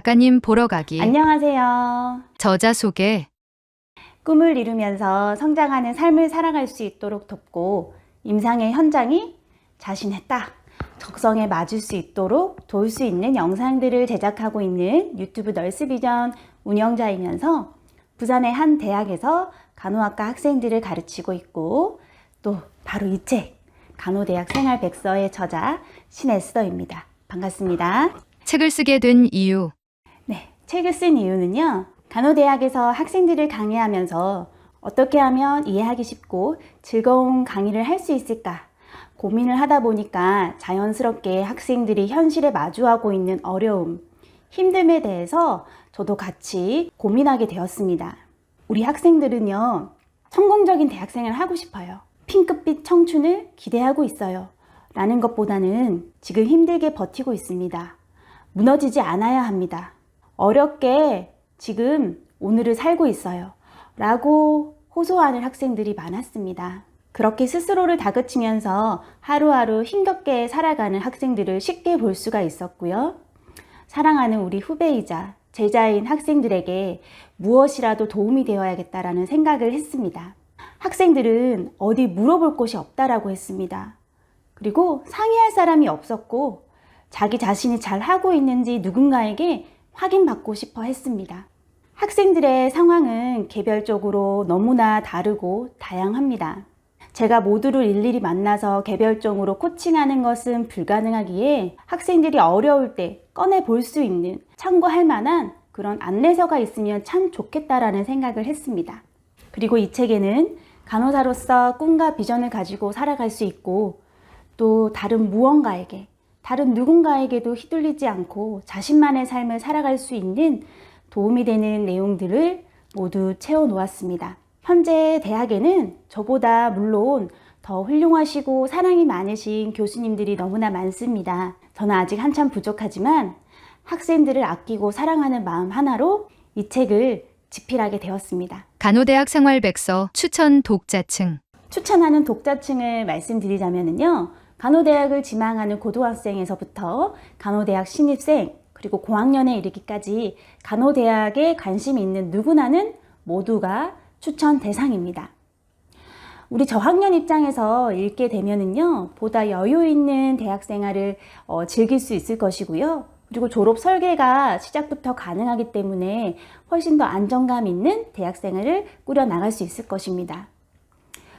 작가님 보러 가기. 안녕하세요. 저자 소개. 꿈을 이루면서 성장하는 삶을 살아갈 수 있도록 돕고 임상의 현장이 자신의 딱 적성에 맞을 수 있도록 도울 수 있는 영상들을 제작하고 있는 유튜브 널스비전 운영자이면서 부산의 한 대학에서 간호학과 학생들을 가르치고 있고 또 바로 이 책 간호대학 생활 백서의 저자 신에스더입니다. 반갑습니다. 책을 쓰게 된 이유. 네, 책을 쓴 이유는요. 간호대학에서 학생들을 강의하면서 어떻게 하면 이해하기 쉽고 즐거운 강의를 할 수 있을까 고민을 하다 보니까 자연스럽게 학생들이 현실에 마주하고 있는 어려움, 힘듦에 대해서 저도 같이 고민하게 되었습니다. 우리 학생들은요, 성공적인 대학생을 하고 싶어요. 핑크빛 청춘을 기대하고 있어요. 라는 것보다는 지금 힘들게 버티고 있습니다. 무너지지 않아야 합니다. 어렵게 지금 오늘을 살고 있어요. 라고 호소하는 학생들이 많았습니다. 그렇게 스스로를 다그치면서 하루하루 힘겹게 살아가는 학생들을 쉽게 볼 수가 있었고요. 사랑하는 우리 후배이자 제자인 학생들에게 무엇이라도 도움이 되어야겠다라는 생각을 했습니다. 학생들은 어디 물어볼 곳이 없다라고 했습니다. 그리고 상의할 사람이 없었고 자기 자신이 잘 하고 있는지 누군가에게 확인받고 싶어 했습니다. 학생들의 상황은 개별적으로 너무나 다르고 다양합니다. 제가 모두를 일일이 만나서 개별적으로 코칭하는 것은 불가능하기에 학생들이 어려울 때 꺼내 볼 수 있는 참고할 만한 그런 안내서가 있으면 참 좋겠다라는 생각을 했습니다. 그리고 이 책에는 간호사로서 꿈과 비전을 가지고 살아갈 수 있고 또 다른 무언가에게 다른 누군가에게도 휘둘리지 않고 자신만의 삶을 살아갈 수 있는 도움이 되는 내용들을 모두 채워 놓았습니다. 현재 대학에는 저보다 물론 더 훌륭하시고 사랑이 많으신 교수님들이 너무나 많습니다. 저는 아직 한참 부족하지만 학생들을 아끼고 사랑하는 마음 하나로 이 책을 집필하게 되었습니다. 간호대학 생활백서 추천 독자층. 추천하는 독자층을 말씀드리자면요. 간호대학을 지망하는 고등학생에서부터 간호대학 신입생, 그리고 고학년에 이르기까지 간호대학에 관심이 있는 누구나는 모두가 추천 대상입니다. 우리 저학년 입장에서 읽게 되면은요, 보다 여유 있는 대학 생활을 어, 즐길 수 있을 것이고요. 그리고 졸업 설계가 시작부터 가능하기 때문에 훨씬 더 안정감 있는 대학 생활을 꾸려 나갈 수 있을 것입니다.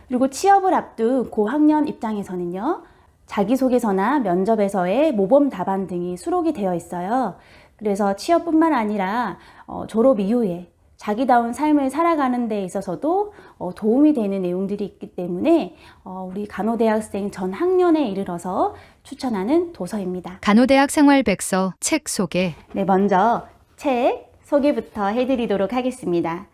그리고 취업을 앞둔 고학년 입장에서는요, 자기소개서나 면접에서의 모범 답안 등이 수록이 되어 있어요. 그래서 취업뿐만 아니라 어, 졸업 이후에 자기다운 삶을 살아가는 데 있어서도 어, 도움이 되는 내용들이 있기 때문에 어, 우리 간호대학생 전 학년에 이르러서 추천하는 도서입니다. 간호대학 생활백서 책 소개. 네, 먼저 책 소개부터 해드리도록 하겠습니다.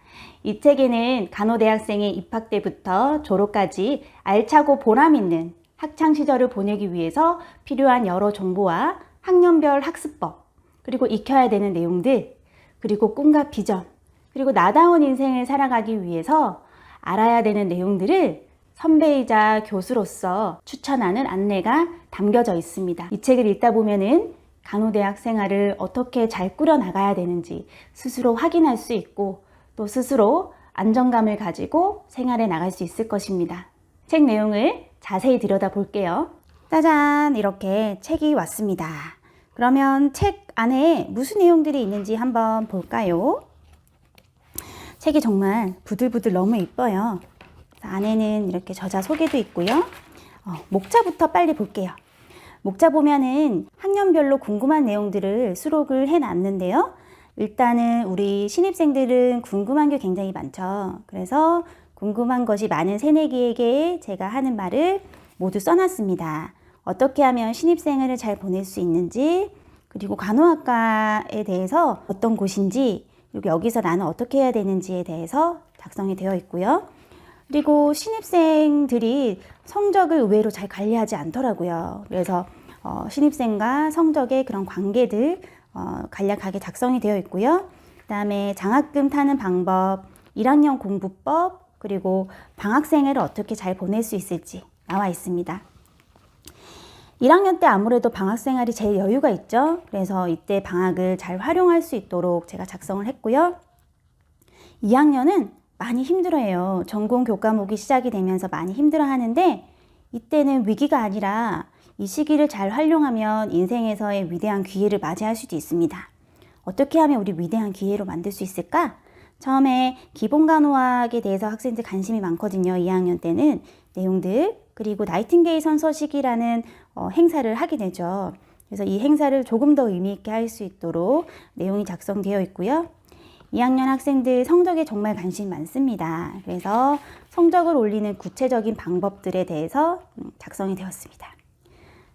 이 책에는 간호대학생의 입학 때부터 졸업까지 알차고 보람 있는 학창 시절을 보내기 위해서 필요한 여러 정보와 학년별 학습법, 그리고 익혀야 되는 내용들, 그리고 꿈과 비전, 그리고 나다운 인생을 살아가기 위해서 알아야 되는 내용들을 선배이자 교수로서 추천하는 안내가 담겨져 있습니다. 이 책을 읽다 보면은 간호대학 생활을 어떻게 잘 꾸려 나가야 되는지 스스로 확인할 수 있고 또 스스로 안정감을 가지고 생활에 나갈 수 있을 것입니다. 책 내용을 자세히 들여다 볼게요. 짜잔! 이렇게 책이 왔습니다. 그러면 책 안에 무슨 내용들이 있는지 한번 볼까요? 책이 정말 부들부들 너무 이뻐요. 안에는 이렇게 저자 소개도 있고요. 어, 목차부터 빨리 볼게요. 목차 보면은 학년별로 궁금한 내용들을 수록을 해 놨는데요. 일단은 우리 신입생들은 궁금한 게 굉장히 많죠. 그래서 궁금한 것이 많은 새내기에게 제가 하는 말을 모두 써놨습니다. 어떻게 하면 신입생활을 잘 보낼 수 있는지, 그리고 간호학과에 대해서 어떤 곳인지, 그리고 여기서 나는 어떻게 해야 되는지에 대해서 작성이 되어 있고요. 그리고 신입생들이 성적을 의외로 잘 관리하지 않더라고요. 그래서 어, 신입생과 성적의 그런 관계들 어, 간략하게 작성이 되어 있고요. 그 다음에 장학금 타는 방법, 1학년 공부법, 그리고 방학생활을 어떻게 잘 보낼 수 있을지 나와 있습니다. 1학년 때 아무래도 방학 생활이 제일 여유가 있죠. 그래서 이때 방학을 잘 활용할 수 있도록 제가 작성을 했고요. 2학년은 많이 힘들어해요. 전공 교과목이 시작이 되면서 많이 힘들어 하는데 이때는 위기가 아니라 이 시기를 잘 활용하면 인생에서의 위대한 기회를 맞이할 수도 있습니다. 어떻게 하면 우리 위대한 기회로 만들 수 있을까? 처음에 기본 간호학에 대해서 학생들 관심이 많거든요. 2학년 때는 내용들 그리고 나이팅게일 선서식이라는 어, 행사를 하게 되죠. 그래서 이 행사를 조금 더 의미 있게 할 수 있도록 내용이 작성되어 있고요. 2학년 학생들 성적에 정말 관심이 많습니다. 그래서 성적을 올리는 구체적인 방법들에 대해서 음, 작성이 되었습니다.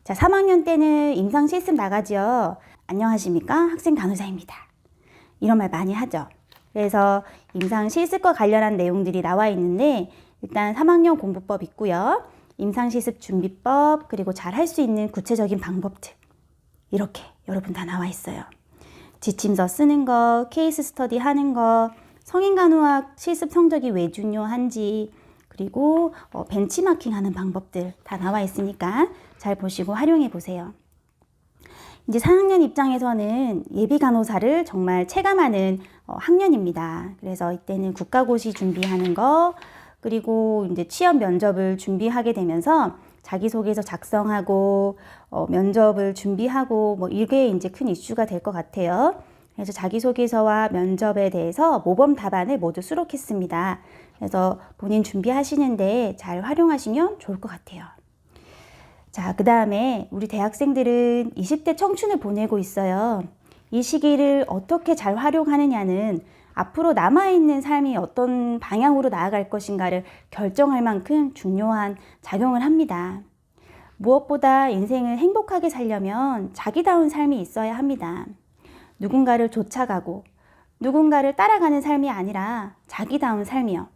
자, 3학년 때는 임상 실습 나가지요. 안녕하십니까? 학생 간호사입니다. 이런 말 많이 하죠. 그래서 임상 실습과 관련한 내용들이 나와 있는데 일단 3학년 공부법 있고요. 임상 실습 준비법 그리고 잘 할 수 있는 구체적인 방법들 이렇게 여러분 다 나와 있어요. 지침서 쓰는 거, 케이스 스터디 하는 거, 성인 간호학 실습 성적이 왜 중요한지 그리고 어, 벤치마킹 하는 방법들 다 나와 있으니까 잘 보시고 활용해 보세요. 이제 4학년 입장에서는 예비 간호사를 정말 체감하는 어, 학년입니다. 그래서 이때는 국가고시 준비하는 거 그리고 이제 취업 면접을 준비하게 되면서 자기소개서 작성하고 어, 면접을 준비하고 뭐 이게 이제 큰 이슈가 될 것 같아요. 그래서 자기소개서와 면접에 대해서 모범 답안을 모두 수록했습니다. 그래서 본인 준비하시는데 잘 활용하시면 좋을 것 같아요. 자, 그 다음에 우리 대학생들은 20대 청춘을 보내고 있어요. 이 시기를 어떻게 잘 활용하느냐는 앞으로 남아있는 삶이 어떤 방향으로 나아갈 것인가를 결정할 만큼 중요한 작용을 합니다. 무엇보다 인생을 행복하게 살려면 자기다운 삶이 있어야 합니다. 누군가를 쫓아가고 누군가를 따라가는 삶이 아니라 자기다운 삶이요.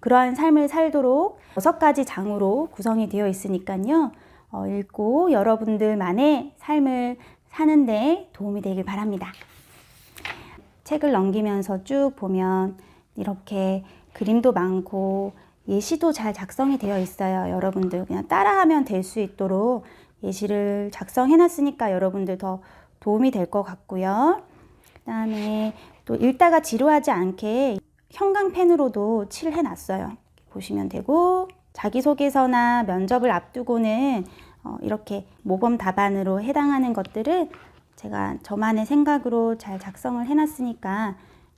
그러한 삶을 살도록 여섯 가지 장으로 구성이 되어 있으니까요. 어, 읽고 여러분들만의 삶을 사는데 도움이 되길 바랍니다. 책을 넘기면서 쭉 보면 이렇게 그림도 많고 예시도 잘 작성이 되어 있어요. 여러분들 그냥 따라하면 될 수 있도록 예시를 작성해 놨으니까 여러분들 더 도움이 될 것 같고요. 그 다음에 또 읽다가 지루하지 않게 형광펜으로도 칠해 놨어요. 보시면 되고 자기소개서나 면접을 앞두고는 어, 이렇게 모범 답안으로 해당하는 것들을 제가 저만의 생각으로 잘 작성을 해놨으니까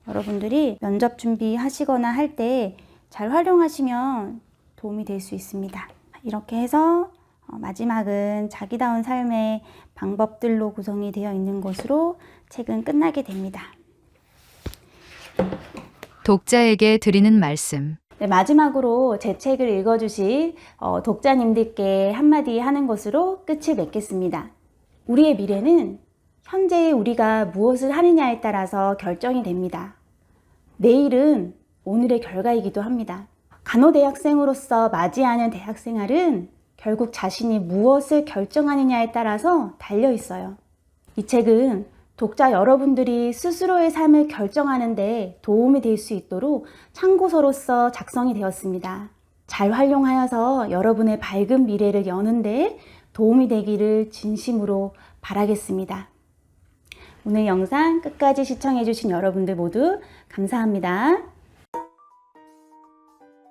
여러분들이 면접 준비하시거나 할 때 잘 활용하시면 도움이 될 수 있습니다. 이렇게 해서 어, 마지막은 자기다운 삶의 방법들로 구성이 되어 있는 것으로 책은 끝나게 됩니다. 독자에게 드리는 말씀. 네, 마지막으로 제 책을 읽어주실 어, 독자님들께 한마디 하는 것으로 끝을 맺겠습니다. 우리의 미래는 현재 우리가 무엇을 하느냐에 따라서 결정이 됩니다. 내일은 오늘의 결과이기도 합니다. 간호대학생으로서 맞이하는 대학생활은 결국 자신이 무엇을 결정하느냐에 따라서 달려 있어요. 이 책은 독자 여러분들이 스스로의 삶을 결정하는 데 도움이 될 수 있도록 참고서로서 작성이 되었습니다. 잘 활용하여서 여러분의 밝은 미래를 여는 데 도움이 되기를 진심으로 바라겠습니다. 오늘 영상 끝까지 시청해주신 여러분들 모두 감사합니다.